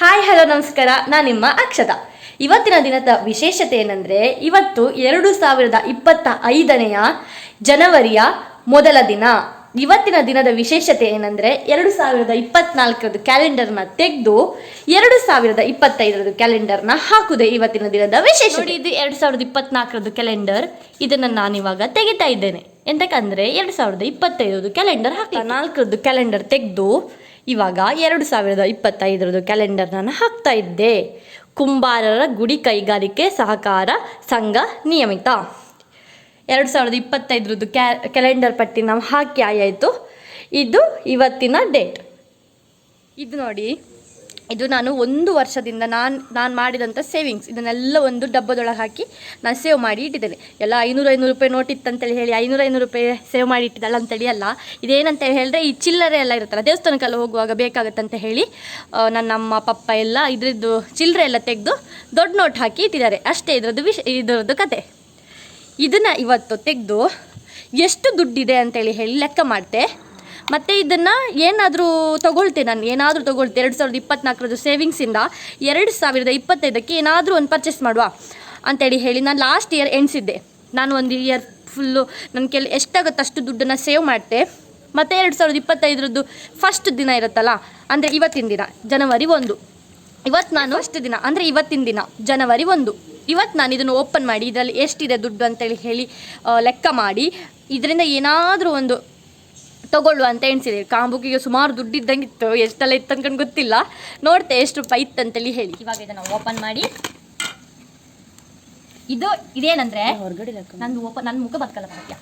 Hi hello ನಮಸ್ಕಾರ. ನಾನು ನಿಮ್ಮ ಅಕ್ಷತಾ. ಇವತ್ತಿನ ದಿನದ ವಿಶೇಷತೆ ಏನಂದ್ರೆ ಇವತ್ತು ಎರಡು ಸಾವಿರದ ಇಪ್ಪತ್ತ ಐದನೆಯ ಜನವರಿಯ ಮೊದಲ ದಿನ. ಇವತ್ತಿನ ದಿನದ ವಿಶೇಷತೆ ಏನಂದ್ರೆ ಎರಡು ಸಾವಿರದ ಇಪ್ಪತ್ನಾಲ್ಕರದ್ದು ಕ್ಯಾಲೆಂಡರ್ನ ತೆಗೆದು ಎರಡು ಸಾವಿರದ ಇಪ್ಪತ್ತೈದರದ್ದು ಕ್ಯಾಲೆಂಡರ್ನ ಹಾಕುದೆ ಇವತ್ತಿನ ದಿನದ ವಿಶೇಷ ನೋಡಿ ಇದು ಎರಡು ಸಾವಿರದ ಇಪ್ಪತ್ನಾಲ್ಕರದ್ದು ಕ್ಯಾಲೆಂಡರ್. ಇದನ್ನು ನಾನಿವಾಗ ತೆಗಿತಾ ಇದ್ದೇನೆ. ಎಂತಕ್ಕಂದ್ರೆ ಎರಡು ಸಾವಿರದ ಇಪ್ಪತ್ತೈದರದ್ದು ಕ್ಯಾಲೆಂಡರ್ ಹಾಕಿ ನಾಲ್ಕರದ್ದು ಕ್ಯಾಲೆಂಡರ್ ತೆಗೆದು ಇವಾಗ ಎರಡು ಸಾವಿರದ ಇಪ್ಪತ್ತೈದರದ್ದು ಕ್ಯಾಲೆಂಡರ್ ನಾನು ಹಾಕ್ತಾ ಇದ್ದೆ. ಕುಂಬಾರರ ಗುಡಿ ಕೈಗಾರಿಕೆ ಸಹಕಾರ ಸಂಘ ನಿಯಮಿತ. ಎರಡು ಸಾವಿರದ ಇಪ್ಪತ್ತೈದರದ್ದು ಕ್ಯಾ, ಕ್ಯಾಲೆಂಡರ್ ಪಟ್ಟಿ ನಾವು ಹಾಕಿ ಆಯಾಯಿತು. ಇದು ಇವತ್ತಿನ ಡೇಟ್. ಇದು ನೋಡಿ. ಇದು ನಾನು ಒಂದು ವರ್ಷದಿಂದ ನಾನು ನಾನು ಮಾಡಿದಂಥ ಸೇವಿಂಗ್ಸ್ ಇದನ್ನೆಲ್ಲ ಒಂದು ಡಬ್ಬದೊಳಗೆ ಹಾಕಿ ನಾನು ಸೇವ್ ಮಾಡಿ ಇಟ್ಟಿದ್ದೇನೆ. ಎಲ್ಲ ಐನೂರು ಐನೂರು ರೂಪಾಯಿ ನೋಟ್ ಇತ್ತಂತೇಳಿ ಹೇಳಿ, ಐನೂರು ಐನೂರು ರೂಪಾಯಿ ಸೇವ್ ಮಾಡಿ ಇಟ್ಟಿದ್ದಲ್ಲ ಅಂತೇಳಿ ಅಲ್ಲ, ಇದೇನಂತ ಹೇಳಿದ್ರೆ ಈ ಚಿಲ್ಲರೆ ಎಲ್ಲ ಇರುತ್ತಲ್ಲ, ದೇವಸ್ಥಾನಕ್ಕೆಲ್ಲ ಹೋಗುವಾಗ ಬೇಕಾಗುತ್ತೆ ಅಂತ ಹೇಳಿ ನನ್ನ ಅಮ್ಮ, ಪಪ್ಪ ಎಲ್ಲ ಇದ್ರದ್ದು ಚಿಲ್ಲರೆ ಎಲ್ಲ ತೆಗೆದು ದೊಡ್ಡ ನೋಟ್ ಹಾಕಿ ಇಟ್ಟಿದ್ದಾರೆ. ಅಷ್ಟೇ ಇದರದ್ದು ವಿಷ ಇದರದ್ದು ಕತೆ. ಇದನ್ನು ಇವತ್ತು ತೆಗೆದು ಎಷ್ಟು ದುಡ್ಡಿದೆ ಅಂತೇಳಿ ಹೇಳಿ ಲೆಕ್ಕ ಮಾಡ್ತೆ. ಮತ್ತು ಇದನ್ನು ಏನಾದರೂ ತೊಗೊಳ್ತೆ ನಾನು, ಏನಾದರೂ ತೊಗೊಳ್ತೆ, ಎರಡು ಸಾವಿರದ ಇಪ್ಪತ್ನಾಲ್ಕರದ್ದು ಸೇವಿಂಗ್ಸಿಂದ ಎರಡು ಸಾವಿರದ ಇಪ್ಪತ್ತೈದಕ್ಕೆ ಏನಾದರೂ ಒಂದು ಪರ್ಚೇಸ್ ಮಾಡುವ ಅಂತೇಳಿ ಹೇಳಿ ನಾನು ಲಾಸ್ಟ್ ಇಯರ್ ಎಣಿಸಿದ್ದೆ ನಾನು ಒಂದು ಇಯರ್ ಫುಲ್ಲು ನನ್ನ ಕೆಲ, ಎಷ್ಟಾಗುತ್ತೆ ಅಷ್ಟು ದುಡ್ಡನ್ನು ಸೇವ್ ಮಾಡ್ತೆ. ಮತ್ತು ಎರಡು ಸಾವಿರದ ಇಪ್ಪತ್ತೈದರದ್ದು ಫಸ್ಟ್ ದಿನ ಇರುತ್ತಲ್ಲ, ಅಂದರೆ ಇವತ್ತಿನ ದಿನ, ಜನವರಿ ಒಂದು. ಇವತ್ತು ನಾನು ಫಸ್ಟ್ ದಿನ, ಅಂದರೆ ಇವತ್ತಿನ ದಿನ, ಜನವರಿ ಒಂದು. ಇವತ್ತು ನಾನು ಇದನ್ನು ಓಪನ್ ಮಾಡಿ, ಇದರಲ್ಲಿ ಎಷ್ಟಿದೆ ದುಡ್ಡು ಅಂತೇಳಿ ಹೇಳಿ ಲೆಕ್ಕ ಮಾಡಿ, ಇದರಿಂದ ಏನಾದರೂ ಒಂದು ತಗೊಳ್ಳುವ ಅಂತ ಎಣಿಸಿದೆ. ಕಾಂಬುಕಿಗೆ ಸುಮಾರು ದುಡ್ಡು ಇದ್ದಂಗಿತ್ತು ಎಷ್ಟೆಲ್ಲ ಇತ್ತು ಅನ್ಕೊಂಡು ಗೊತ್ತಿಲ್ಲ. ನೋಡ್ತೆ ಎಷ್ಟು ರೂಪಾಯಿ ಇತ್ತಂತೇಳಿ ಹೇಳಿ. ಇವಾಗ ಇದನ್ನು ಓಪನ್ ಮಾಡಿ. ಇದು ಇದೇನಂದ್ರೆ ನಂದು ಓಪನ್ ನನ್ನ ಮುಖ ಬದುಕಲ್ಲ ಭಾಗ್ಯ.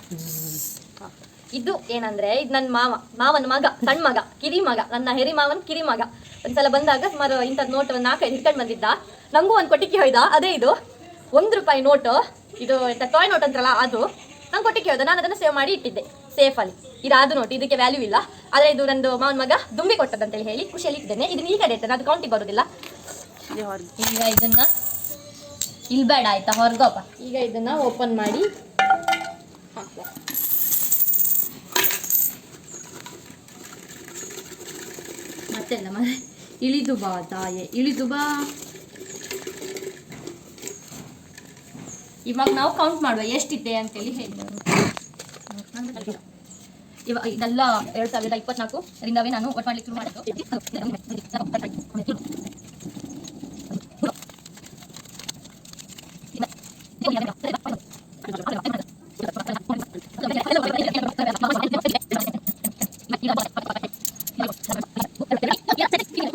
ಇದು ಏನಂದ್ರೆ ಇದು ನನ್ನ ಮಾವ. ಮಾವನ ಮಗ ಸಣ್ಣ ಮಗ ಕಿರಿ ಮಗ. ನನ್ನ ಹೆರಿ ಮಾವನ್ ಕಿರಿ ಮಗ. ಒಂದ್ಸಲ ಬಂದಾಗ ಸುಮಾರು ಇಂಥದ್ದು ನೋಟ್ ಒಂದು ನಾಲ್ಕೈದು ಹಿಡ್ಕೊಂಡು ಬಂದಿದ್ದ. ನಂಗೂ ಒಂದು ಕೊಟ್ಟಿಗೆ ಹೋಯ್ದ. ಅದೇ ಇದು. ಒಂದು ರೂಪಾಯಿ ನೋಟು ಇದು ಎಂತ ಟಾಯ್ ನೋಟ್ ಅಂತಾರಲ್ಲ ಅದು. ನಂಗೆ ಕೊಟ್ಟಿಗೆ ಹೋಯ್ದ. ನಾನು ಅದನ್ನು ಸೇವ್ ಮಾಡಿ ಇಟ್ಟಿದ್ದೆ. ಸೇಫಲ್ಲಿ ಇದು ಅದು ನೋಟ್ ಇದಕ್ಕೆ ವ್ಯಾಲ್ಯೂ ಇಲ್ಲ. ಆದರೆ ಇದು ನಂದು ಮಾವನ ಮಗ ದುಂಬಿ ಕೊಟ್ಟದಂತೇಳಿ ಹೇಳಿ ಖುಷಿಯಲ್ಲಿ ಇದ್ದೇನೆ. ಇದನ್ನ ಈ ಕಡೆ ಇರ್ತದೆ ಅದು ಕೌಂಟಿಗೆ ಬರೋದಿಲ್ಲ. ಈಗ ಇದನ್ನು ಇಲ್ಲಿ ಬೇಡ ಆಯ್ತಾ ಹೊರಗೋಪ ಈಗ ಇದನ್ನು ಓಪನ್ ಮಾಡಿ ಹಾಕುವ. ಮತ್ತೆಲ್ಲ ಮನೆ ಇಳಿದು ಬಾ ತಾಯೆ ಇಳಿದು ಬಾ. ಇವಾಗ ನಾವು ಕೌಂಟ್ ಮಾಡುವ ಎಷ್ಟಿದೆ ಅಂತೇಳಿ ಹೇಳಿ. ಇವಾಗ ಇದೆಲ್ಲ ಎರಡು ಸಾವಿರದ ಇಪ್ಪತ್ನಾಲ್ಕು ರಿಂದವೇ ನಾನು ಒಟ್ಟು ಮಾಡ್ಲಿಕ್ಕೆ ಶುರು ಮಾಡಿದ್ದು.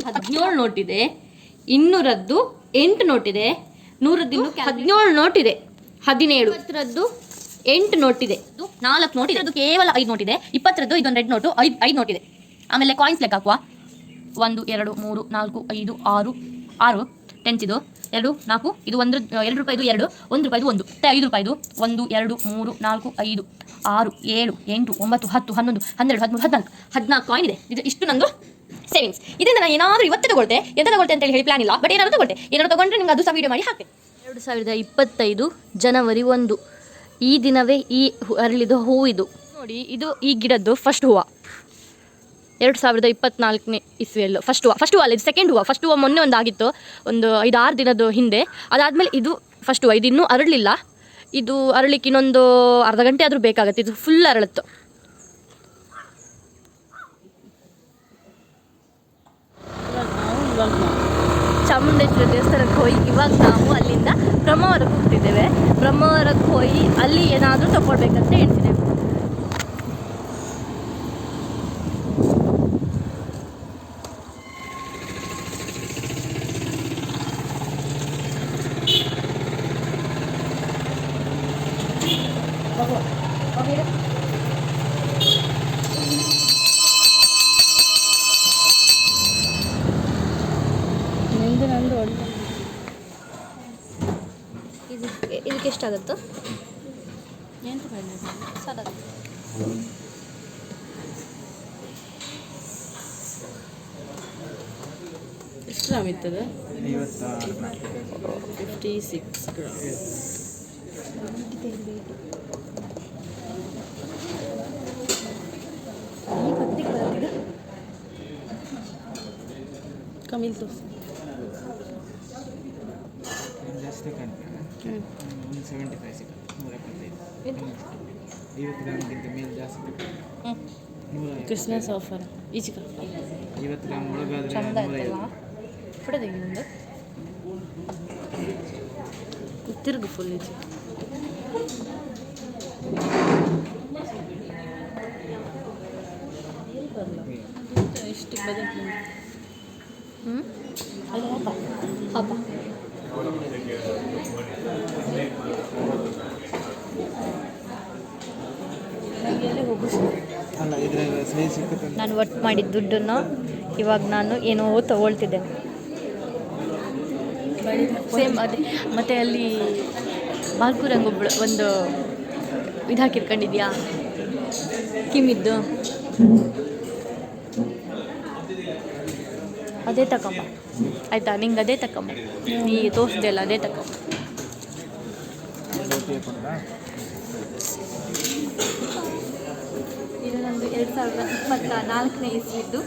ಹದಿನೇಳು ನೋಟ್ ಇದೆ ಇನ್ನೂರದ್ದು ಎಂಟು ನೋಟ್ ಇದೆ ನೂರದ್ದು ಹದಿನೇಳು ನೋಟ್ ಇದೆ ಹದಿನೇಳು ರದ್ದು ಎಂಟು ನೋಟ್ ಇದು. ನಾಲ್ಕು ನೋಟ್ ಇದೆ. ಅದು ಕೇವಲ ಐದು ನೋಟ್ ಇದೆ. ಇಪ್ಪತ್ತರದ್ದು ಇದೊಂದು ರೆಡ್ ನೋಟು ಐದು ಐದು ನೋಟ್ ಇದೆ. ಆಮೇಲೆ ಕಾಯಿನ್ಸ್ ಲೆಕ್ಕ ಹಾಕುವ. ಒಂದು, ಎರಡು, ಮೂರು, ನಾಲ್ಕು, ಐದು, ಆರು ಆರು ಟೆನ್ಸ್ ಇದು. ಎರಡು, ನಾಲ್ಕು, ಇದು ಒಂದು, ಎರಡು ರೂಪಾಯಿದು ಎರಡು, ಒಂದು ರೂಪಾಯಿದು ಒಂದು. ಐದು ರೂಪಾಯಿದು ಒಂದು, ಎರಡು, ಮೂರು, ನಾಲ್ಕು, ಐದು, ಆರು, ಏಳು, ಎಂಟು, ಒಂಬತ್ತು, ಹತ್ತು, ಹನ್ನೊಂದು, ಹನ್ನೆರಡು, ಹದಿಮೂರು, ಹದಿನಾಲ್ಕು. ಹದಿನಾಲ್ಕು ಕಾಯಿನ್ ಇದೆ. ಇದು ಇಷ್ಟು ನಂದು ಸೇವಿಂಗ್ಸ್ ಇದರಿಂದ ನಾನು ಏನಾದರೂ ಇವತ್ತು ತಗೊಳ್ತೆ, ಎಂತ ತಗೊಳ್ತೆ ಅಂತ ಹೇಳಿ ಪ್ಲಾನ್ ಇಲ್ಲ ಬಟ್ ಏನಾದರೂ ತಗೊಳ್ತೆ. ಏನಾದ್ರು ತಗೊಂಡ್ರೆ ನಿಮ್ಗೆ ಅದು ಸಹ ವೀಡಿಯೋ ಮಾಡಿ ಹಾಕ್ತೆ. ಎರಡು ಸಾವಿರದ ಇಪ್ಪತ್ತೈದು ಜನವರಿ ಒಂದು. ಈ ದಿನವೇ ಈ ಅರಳಿದ ಹೂವಿದು ನೋಡಿ, ಇದು ಈ ಗಿಡದ್ದು ಫಸ್ಟ್ ಹೂವು. ಎರಡು ಸಾವಿರದ ಇಪ್ಪತ್ನಾಲ್ಕನೇ ಇಸ್ವಿಯಲ್ಲು ಫಸ್ಟ್ ಹೂವು. ಫಸ್ಟ್ ಹೂವು ಅಲ್ಲ ಇದು ಸೆಕೆಂಡ್ ಹೂವು. ಫಸ್ಟ್ ಹೂವು ಮೊನ್ನೆ ಒಂದಾಗಿತ್ತು, ಒಂದು ಐದು ಆರು ದಿನದ ಹಿಂದೆ. ಅದಾದಮೇಲೆ ಇದು ಫಸ್ಟ್ ಹೂವು. ಇದು ಇನ್ನೂ ಅರಳಲಿಲ್ಲ ಇದು ಅರಳಿಕ್ಕೆ ಇನ್ನೊಂದು ಅರ್ಧ ಗಂಟೆ ಆದರೂ ಬೇಕಾಗುತ್ತೆ. ಇದು ಫುಲ್ ಅರಳುತ್ತು. ಚಾಮುಂಡೇಶ್ವರಿ ದೇವಸ್ಥಾನಕ್ಕೆ ಹೋಗಿ ಇವಾಗ ನಾವು ಅಲ್ಲಿಂದ ಬ್ರಹ್ಮಾವರಕ್ಕೆ ಹೋಗ್ತಿದ್ದೇವೆ. ಬ್ರಹ್ಮಾವರಕ್ಕೆ ಹೋಗಿ ಅಲ್ಲಿ ಏನಾದರೂ ತಗೊಳ್ಬೇಕಂತ ಹೇಳ್ತಿದ್ದೇವೆ. ಇದಕ್ಕೆ ಎಷ್ಟಾಗುತ್ತೋ ಸಾಲ ಎಷ್ಟು ಗ್ರಾಮ್ ಇತ್ತದ ಫಿಫ್ಟಿ ಸಿಕ್ಸ್ ಗ್ರಾಮ್ ಕಮಿಲ್ ತೋರಿಸಿ. ಜಾಸ್ತಿ ಕಾಣ್ತೇವೆ ಹ್ಞೂ ಒಂದು ಸೆವೆಂಟಿ ಫೈವ್ ಸಿಗುತ್ತೆ ನೂರ ಎಪ್ಪತ್ತೈದು ಇದು? ಐವತ್ತು ಗ್ರಾಮ್ಗಿಂತ ಮೇಲೆ ಜಾಸ್ತಿ ಬೇಕು ಹ್ಞೂ ನೂರ ಐವತ್ತು. ಕ್ರಿಸ್ಮಸ್ ಆಫರ್ ಈಚಿಕ ಐವತ್ತು ಗ್ರಾಮ್ ಒಳಗಾದ್ರೆ ಚಂದ ನೂರ ಆಯ್ತಲ್ಲ ಐವತ್ತು ಫೋಟೋ ತೆಗಿಯೊಂದು ತಿರುಗು ಫುಲ್ ಈಚೆ ಎಷ್ಟು ಬಜೆಟ್ ಹ್ಞೂ ಅಲ್ಲಿ ಹಾಪ ಹಬ್ಬ ಎಲ್ಲಿ ಹೋಗು ನಾನು ಒಟ್ಟು ಮಾಡಿದ ದುಡ್ಡನ್ನು ಇವಾಗ ನಾನು ಏನೋ ತಗೊಳ್ತಿದ್ದೇನೆ ಸೇಮ್ ಅದೇ. ಮತ್ತೆ ಅಲ್ಲಿ ಬಾಲ್ಕೂರಂಗ್ ಒಂದು ಇದು ಹಾಕಿರ್ಕೊಂಡಿದ್ಯಾ? ಕಿಮ್ಮಿದ್ದು ಅದೇ ತಗೊಂಬ ಆಯಿತಾ? ನಿಂಗೆ ಅದೇ ತಗೊಂಬ ನೀ ತೋರಿಸ್ದೆ ಅಲ್ಲ ಅದೇ ತಗೊಂಬ ಇದು ನಂದು ಎರಡು ಸಾವಿರದ ಇಪ್ಪತ್ತ ನಾಲ್ಕನೇ ಇಸ್ವಿದ್ದು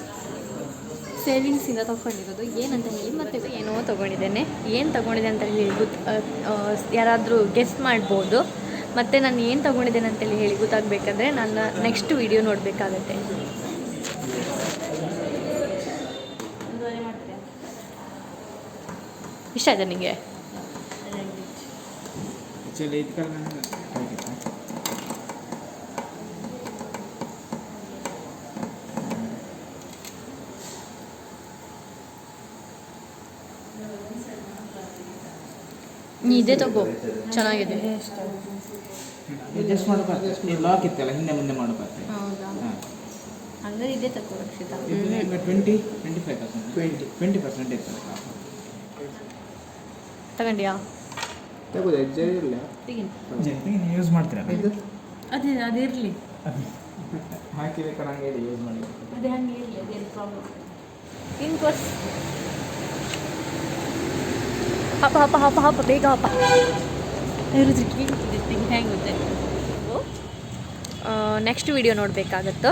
ಸೇವಿಂಗ್ಸಿಂದ ತೊಗೊಂಡಿರೋದು. ಏನಂತ ಹೇಳಿ ಮತ್ತೆ ಏನೋ ತೊಗೊಂಡಿದ್ದೇನೆ. ಏನು ತೊಗೊಂಡಿದೆ ಅಂತ ಹೇಳಿ ಗೊತ್ತು ಯಾರಾದರೂ ಗೆಸ್ಟ್ ಮಾಡ್ಬೋದು. ಮತ್ತು ನಾನು ಏನು ತೊಗೊಂಡಿದ್ದೇನೆ ಅಂತೇಳಿ ಹೇಳಿ ಗೊತ್ತಾಗಬೇಕಂದ್ರೆ ನನ್ನ ನೆಕ್ಸ್ಟ್ ವಿಡಿಯೋ ನೋಡಬೇಕಾಗತ್ತೆ. ಇಷ್ಟ ಆಯ್ತಾ ನಿಮಗೆ ಇದು ನೀ ತಗೋ. ಚೆನ್ನಾಗಿದೆ. ಜಸ್ಟ್ ಮಾಡೋಕೆ ಈ ಲಾಕ್ ಇತ್ತಲ್ಲ ಹಿಂದೆ? ಮುಂದೆ ಹಾಂ ಹಂಗಾರೆ ಇದೇ ತಗೋ Rakshita. Twenty twenty five percent twenty twenty percent ಇರ್ತದೆ. ತಗೊಂಡ್ಯಾ? ಯೂಸ್ ಅದೇ ಅದಿರಲಿ ಹಾಕಿ ಬೇಕಾದ್ರೆ ಹಂಗೆ ಹೇಳಿ ಯೂಸ್ ಮಾಡಿ. ಅದೇ ಹಂಗೆ ಇರಲಿ ಅದೇನು ಪ್ರಾಬ್ಲಮ್ ಬೇಗ ಹಪ್ಪ ಹೆಂಗೆ ಗೊತ್ತೆ ನೆಕ್ಸ್ಟ್ ವಿಡಿಯೋ ನೋಡಬೇಕಾಗತ್ತೆ?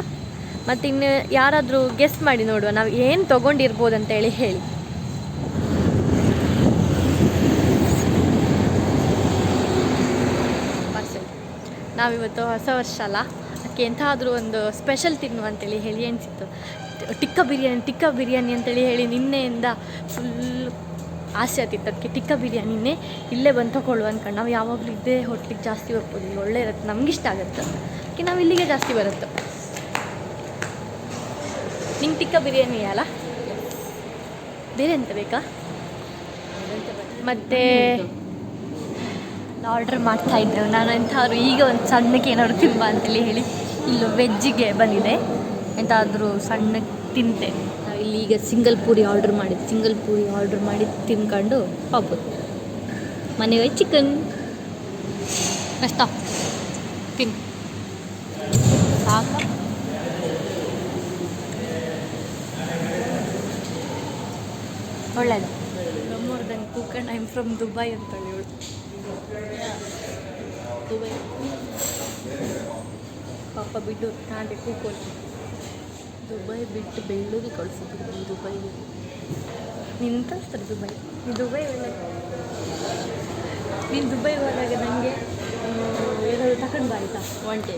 ಮತ್ತು ಇನ್ನು ಯಾರಾದರೂ ಗೆಸ್ಟ್ ಮಾಡಿ ನೋಡುವ ನಾವು ಏನು ತೊಗೊಂಡಿರ್ಬೋದು ಅಂತೇಳಿ ಹೇಳಿ. ನಾವಿವತ್ತು ಹೊಸ ವರ್ಷ ಅಲ್ಲ? ಅದಕ್ಕೆ ಎಂಥಾದರೂ ಒಂದು ಸ್ಪೆಷಲ್ ತಿನ್ನುವ ಅಂತೇಳಿ ಹೇಳಿ ಅನಿಸಿತ್ತು ಟಿಕ್ಕ ಬಿರಿಯಾನಿ ಟಿಕ್ಕ ಬಿರಿಯಾನಿ ಅಂತೇಳಿ ಹೇಳಿ ನಿನ್ನೆಯಿಂದ ಫುಲ್ ಆಸೆ ಆಗ್ತಿತ್ತು. ಅದಕ್ಕೆ ಟಿಕ್ಕ ಬಿರಿಯಾನಿನೇ ಇಲ್ಲೇ ಬಂದು ತಗೊಳ್ಳುವ ಅಂದ್ಕೊಂಡು ನಾವು ಯಾವಾಗಲೂ ಇದೇ ಹೋಟ್ಲಿಗೆ ಜಾಸ್ತಿ ಹೋಗ್ಬೋದು. ಇಲ್ಲಿ ಒಳ್ಳೆ ಇರುತ್ತೆ. ನಮಗಿಷ್ಟ ಆಗುತ್ತೆ. ಅದಕ್ಕೆ ನಾವು ಇಲ್ಲಿಗೆ ಜಾಸ್ತಿ ಬರುತ್ತೆ. ನಿಂಗೆ ಟಿಕ್ಕ ಬಿರಿಯಾನಿ ಅಲ್ಲ? ಬೇರೆ ಎಂತ ಬೇಕಾ? ಮತ್ತು ಆರ್ಡರ್ ಮಾಡ್ತಾ ಇದ್ದೆ. ನಾನು ಎಂಥವ್ರು ಈಗ ಒಂದು ಸಣ್ಣಕ್ಕೆ ಏನಾದ್ರು ತಿನ್ಬ ಅಂತೇಳಿ ಹೇಳಿ ಇಲ್ಲೂ ವೆಜ್ಜಿಗೆ ಬಂದಿದೆ. ಎಂತಾದರೂ ಸಣ್ಣ ತಿಂತೆ. ಇಲ್ಲಿ ಈಗ ಸಿಂಗಲ್ ಪೂರಿ ಆರ್ಡರ್ ಮಾಡಿದ್ದು ಸಿಂಗಲ್ ಪೂರಿ ಆರ್ಡರ್ ಮಾಡಿ ತಿನ್ಕೊಂಡು ಹೋಗ್ಬೋದು. ಮನೆಗೆ ಚಿಕನ್ ಅಷ್ಟ. ತಿನ್. ಸಾಕ ಒಳ್ಳೇದು. ನಮ್ಮೋರ್ ದನ್ ಕುಕ್ಕಂಡ್ ಐಮ್ ಫ್ರಮ್ ದುಬೈ ಅಂತೇಳಿ. ದುಬೈ ಪಾಪ ಬಿಟ್ಟು ತಾಂಡೆ ಕೂಕೊಳ್ಳಿ ದುಬೈ ಬಿಟ್ಟು ಬೆಂಗಳೂರಿಗೆ ಕಳಿಸಿದ್ರು ದುಬೈಗೆ. ನೀನು ಕಳಿಸ್ತಾರೆ ದುಬೈ. ನೀನು ದುಬೈ ಹೋದಾಗ ನೀನು ದುಬೈ ಹೋದಾಗ ನನಗೆ ಏನಾದರೂ ತಗೊಂಡು ಬಾ ಆಯಿತಾ? ಒಂಟೆ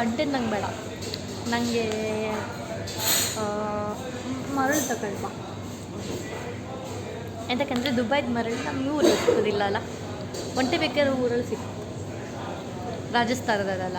ಒಂಟೆ ನಂಗೆ ಬೇಡ. ನನಗೆ ಮರಳು ತಗೊಂಡು ಬಾ. ಯಾಕಂದರೆ ದುಬೈದ ಮರಳು ನಮ್ಗೆ ಊರು ಅಲ್ಲ? ಒಂಟೆ ಬೇಕಾದ್ರೆ ಊರಲ್ಲಿ ಸಿಗ್ತದೆ. ರಾಜಸ್ಥಾನದಲ್ಲ